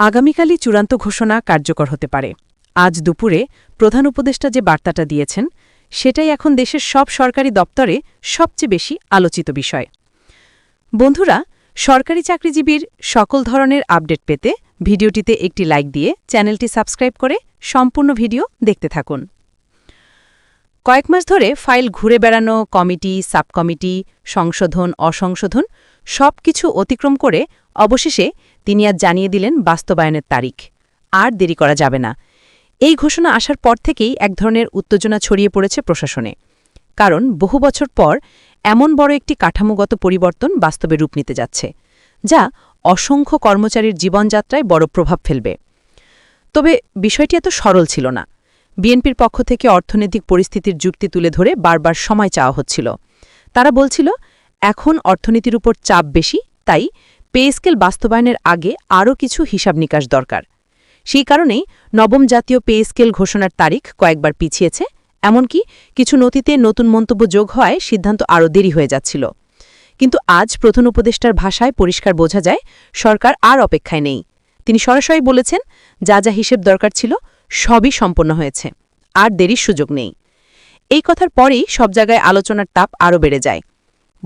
আগামীকালই চূড়ান্ত ঘোষণা কার্যকর হতে পারে। আজ দুপুরে প্রধান উপদেষ্টা যে বার্তাটা দিয়েছেন, সেটাই এখন দেশের সব সরকারি দপ্তরে সবচেয়ে বেশি আলোচিত বিষয়। বন্ধুরা, সরকারি চাকরিজীবীর সকল ধরনের আপডেট পেতে ভিডিওটিতে একটি লাইক দিয়ে চ্যানেলটি সাবস্ক্রাইব করে সম্পূর্ণ ভিডিও দেখতে থাকুন। কয়েক মাস ধরে ফাইল ঘুরে বেড়ানো কমিটি, সাবকমিটি, সংশোধন, অসংশোধন সব কিছু অতিক্রম করে অবশেষে তিনি আজ জানিয়ে দিলেন বাস্তবায়নের তারিখ। আর দেরি করা যাবে না। এই ঘোষণা আসার পর থেকেই এক ধরনের উত্তেজনা ছড়িয়ে পড়েছে প্রশাসনে। কারণ বহু বছর পর এমন বড় একটি কাঠামোগত পরিবর্তন বাস্তবে রূপ নিতে যাচ্ছে, যা অসংখ্য কর্মচারীর জীবনযাত্রায় বড় প্রভাব ফেলবে। তবে বিষয়টি এত সরল ছিল না। বিএনপির পক্ষ থেকে অর্থনৈতিক পরিস্থিতির যুক্তি তুলে ধরে বারবার সময় চাওয়া হচ্ছিল। তারা বলছিল এখন অর্থনীতির উপর চাপ বেশি, তাই পে স্কেল বাস্তবায়নের আগে আরও কিছু হিসাব নিকাশ দরকার। সেই কারণেই নবম জাতীয় পে স্কেল ঘোষণার তারিখ কয়েকবার পিছিয়েছে, এমনকি কিছু নথিতে নতুন মন্তব্য যোগ হওয়ায় সিদ্ধান্ত আরও দেরি হয়ে যাচ্ছিল। কিন্তু আজ প্রধান উপদেষ্টার ভাষায় পরিষ্কার বোঝা যায়, সরকার আর অপেক্ষায় নেই। তিনি সরাসরি বলেছেন, যা যা হিসেব দরকার ছিল সবই সম্পন্ন হয়েছে, আর দেরির সুযোগ নেই। এই কথার পরেই সব জায়গায় আলোচনার তাপ আরও বেড়ে যায়।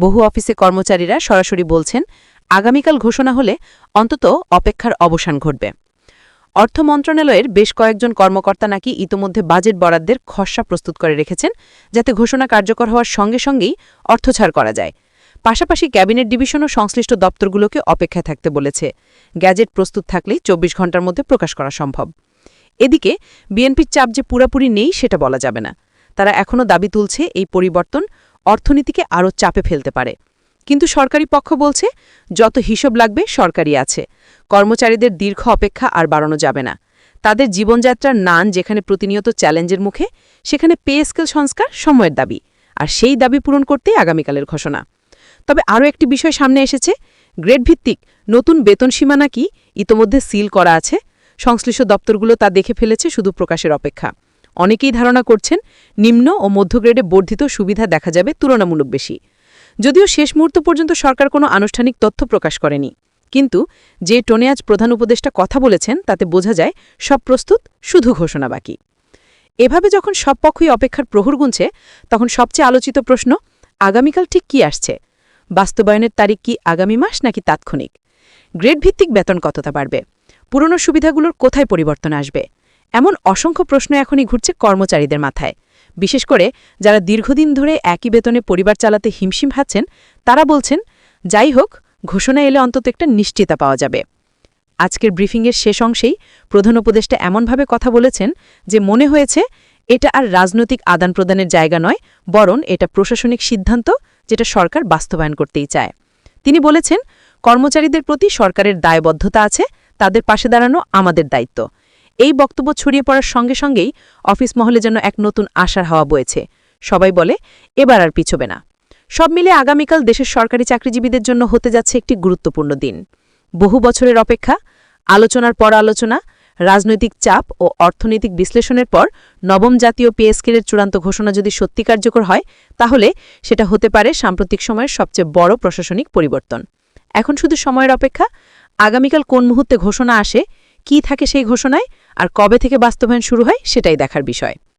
বহু অফিসে কর্মচারীরা সরাসরি বলছেন, আগামীকাল ঘোষণা হলে অন্তত অপেক্ষার অবসান ঘটবে। অর্থ মন্ত্রণালয়ের বেশ কয়েকজন কর্মকর্তা নাকি ইতোমধ্যে বাজেট বরাদ্দের খসড়া প্রস্তুত করে রেখেছেন, যাতে ঘোষণা কার্যকর হওয়ার সঙ্গে সঙ্গেই অর্থছাড় করা যায়। পাশাপাশি ক্যাবিনেট ডিভিশনও সংশ্লিষ্ট দপ্তরগুলোকে অপেক্ষায় থাকতে বলেছে। গ্যাজেট প্রস্তুত থাকলেই চব্বিশ ঘণ্টার মধ্যে প্রকাশ করা সম্ভব। এদিকে, বিএনপির চাপ যে পুরাপুরি নেই সেটা বলা যাবে না। তারা এখনও দাবি তুলছে এই পরিবর্তন অর্থনীতিকে আরও চাপে ফেলতে পারে। কিন্তু সরকারি পক্ষ বলছে, যত হিসব লাগবে সরকারি আছে। কর্মচারীদের দীর্ঘ অপেক্ষা আর বাড়ানো যাবে না। তাদের জীবনযাত্রার নান যেখানে প্রতিনিয়ত চ্যালেঞ্জের মুখে, সেখানে পে স্কেল সংস্কার সময়ের দাবি, আর সেই দাবি পূরণ করতেই আগামীকালের ঘোষণা। তবে আরও একটি বিষয় সামনে এসেছে, গ্রেড ভিত্তিক নতুন বেতন সীমা নাকি ইতোমধ্যে সিল করা আছে। সংশ্লিষ্ট দপ্তরগুলো তা দেখে ফেলেছে শুধু প্রকাশের অপেক্ষা। অনেকেই ধারণা করছেন নিম্ন ও মধ্যগ্রেডে বর্ধিত সুবিধা দেখা যাবে তুলনামূলক বেশি। যদিও শেষ মুহূর্ত পর্যন্ত সরকার কোনো আনুষ্ঠানিক তথ্য প্রকাশ করেনি। কিন্তু যে টোনে আজ প্রধান উপদেষ্টা কথা বলেছেন, তাতে বোঝা যায় সব প্রস্তুত, শুধু ঘোষণা বাকি। এভাবে যখন সব পক্ষই অপেক্ষার প্রহর গুনছে, তখন সবচেয়ে আলোচিত প্রশ্ন, আগামীকাল ঠিক কি আসছে? বাস্তবায়নের তারিখ কি আগামী মাস নাকি তাৎক্ষণিক? গ্রেড ভিত্তিক বেতন কতটা বাড়বে? পুরনো সুবিধাগুলোর কোথায় পরিবর্তন আসবে? এমন অসংখ্য প্রশ্ন এখনই ঘুরছে কর্মচারীদের মাথায়। বিশেষ করে যারা দীর্ঘদিন ধরে একই বেতনে পরিবার চালাতে হিমশিম খাচ্ছেন, তারা বলছেন, যাই হোক, ঘোষণা এলে অন্তত একটা নিশ্চিতা পাওয়া যাবে। আজকের ব্রিফিংয়ের শেষ অংশেই প্রধান উপদেষ্টা এমনভাবে কথা বলেছেন যে মনে হয়েছে, এটা আর রাজনৈতিক আদান প্রদানের জায়গা নয়, বরং এটা প্রশাসনিক সিদ্ধান্ত যেটা সরকার বাস্তবায়ন করতেই চায়। তিনি বলেছেন, কর্মচারীদের প্রতি সরকারের দায়বদ্ধতা আছে, তাদের পাশে দাঁড়ানো আমাদের দায়িত্ব। এই বক্তব্য ছড়িয়ে পড়ার সঙ্গে সঙ্গেই অফিস মহলে যেন এক নতুন আশার হাওয়া বয়েছে। সবাই বলে, এবার আর পিছবে না। সব মিলে আগামীকাল দেশের সরকারি চাকরিজীবীদের জন্য হতে যাচ্ছে একটি গুরুত্বপূর্ণ দিন। বহু বছরের অপেক্ষা, আলোচনার পর আলোচনা, রাজনৈতিক চাপ ও অর্থনৈতিক বিশ্লেষণের পর নবম জাতীয় পিএসকের চূড়ান্ত ঘোষণা যদি সত্যি কার্যকর হয়, তাহলে সেটা হতে পারে সাম্প্রতিক সময়ের সবচেয়ে বড় প্রশাসনিক পরিবর্তন। এখন শুধু সময়ের অপেক্ষা, আগামীকাল কোন মুহূর্তে ঘোষণা আসে কি থাকে সেই ঘোষণায় আর কবে থেকে বাস্তবায়ন শুরু হয় সেটাই দেখার বিষয়।